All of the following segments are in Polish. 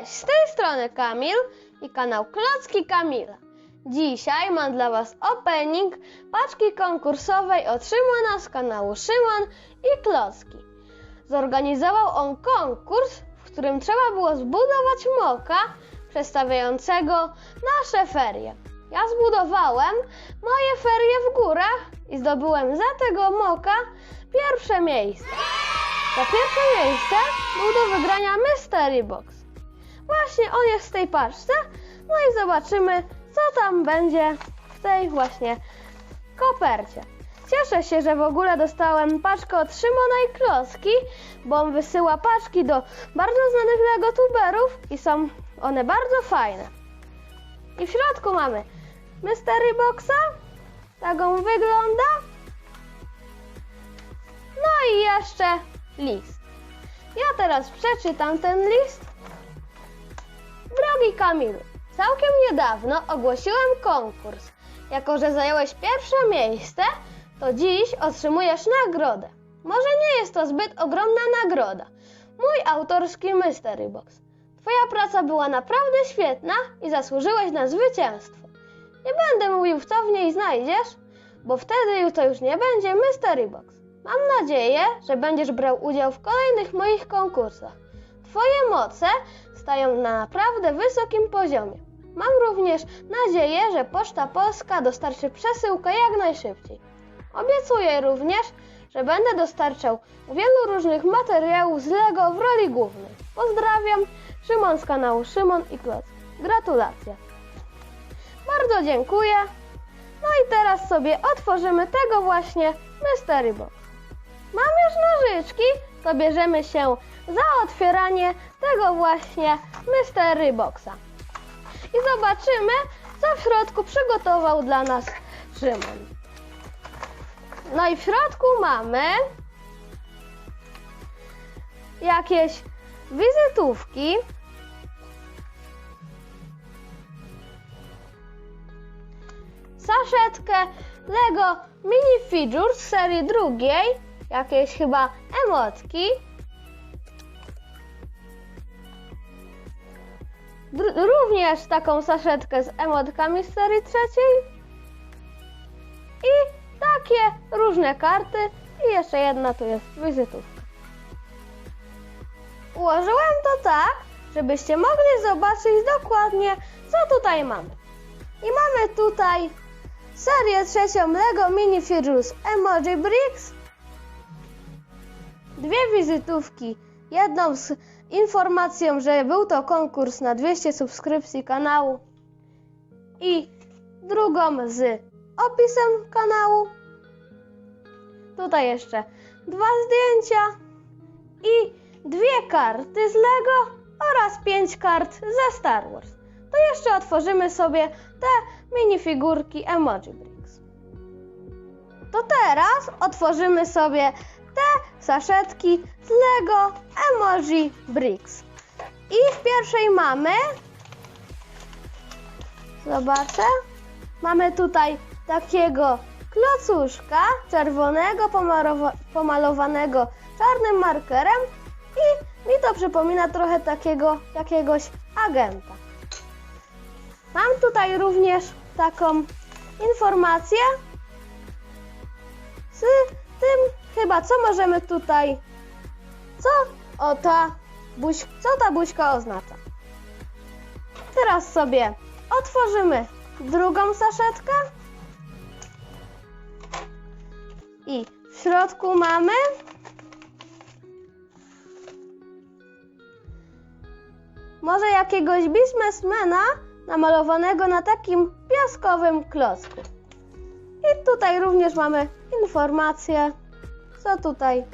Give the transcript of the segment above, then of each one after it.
Cześć, z tej strony Kamil i kanał Klocki Kamila. Dzisiaj mam dla Was opening paczki konkursowej od Szymona z kanału Szymon i Klocki. Zorganizował on konkurs, w którym trzeba było zbudować moka przedstawiającego nasze ferie. Ja zbudowałem moje ferie w górach i zdobyłem za tego moka pierwsze miejsce. To pierwsze miejsce był do wygrania Mystery Box. Właśnie on jest w tej paczce, no i zobaczymy, co tam będzie w tej właśnie kopercie. Cieszę się, że w ogóle dostałem paczkę od Szymona i Kloski, bo on wysyła paczki do bardzo znanych Lego tuberów i są one bardzo fajne. I w środku mamy Mystery Boxa, tak on wygląda. No i jeszcze list. Ja teraz przeczytam ten list. Kamilu, całkiem niedawno ogłosiłem konkurs. Jako, że zająłeś pierwsze miejsce, to dziś otrzymujesz nagrodę. Może nie jest to zbyt ogromna nagroda. Mój autorski Mystery Box. Twoja praca była naprawdę świetna i zasłużyłeś na zwycięstwo. Nie będę mówił, co w niej znajdziesz, bo wtedy to już nie będzie Mystery Box. Mam nadzieję, że będziesz brał udział w kolejnych moich konkursach. Twoje moce stają na naprawdę wysokim poziomie. Mam również nadzieję, że Poczta Polska dostarczy przesyłkę jak najszybciej. Obiecuję również, że będę dostarczał wielu różnych materiałów z Lego w roli głównej. Pozdrawiam, Szymon z kanału Szymon i Kloc. Gratulacje. Bardzo dziękuję. No i teraz sobie otworzymy tego właśnie Mystery Box. Nożyczki, to bierzemy się za otwieranie tego właśnie Mystery Boxa. I zobaczymy, co w środku przygotował dla nas Szymon. No i w środku mamy jakieś wizytówki. Saszetkę Lego Mini Figures serii drugiej, jakieś chyba emotki. Również taką saszetkę z emotkami z serii trzeciej. I takie różne karty. I jeszcze jedna tu jest wizytówka. Ułożyłem to tak, żebyście mogli zobaczyć dokładnie, co tutaj mamy. I mamy tutaj serię trzecią Lego Mini Figures Emoji Bricks, dwie wizytówki, jedną z informacją, że był to konkurs na 200 subskrypcji kanału i drugą z opisem kanału. Tutaj jeszcze dwa zdjęcia i dwie karty z Lego oraz pięć kart ze Star Wars. To jeszcze otworzymy sobie te minifigurki Emoji Bricks. To teraz otworzymy sobie saszetki z Lego Emoji Bricks. I w pierwszej mamy, zobaczę, mamy tutaj takiego klocuszka czerwonego pomalowanego czarnym markerem i mi to przypomina trochę takiego jakiegoś agenta. Mam tutaj również taką informację z tym chyba co możemy tutaj co o ta buź, co ta buźka oznacza. Teraz sobie otworzymy drugą saszetkę i w środku mamy może jakiegoś biznesmena namalowanego na takim piaskowym klocku. I tutaj również mamy informację, co tutaj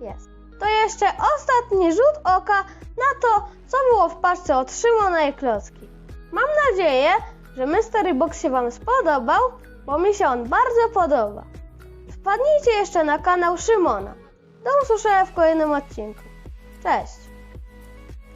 jest. To jeszcze ostatni rzut oka na to, co było w paczce od Szymona i Klocki. Mam nadzieję, że Mystery Box się Wam spodobał, bo mi się on bardzo podoba. Wpadnijcie jeszcze na kanał Szymona. Do usłyszenia w kolejnym odcinku. Cześć!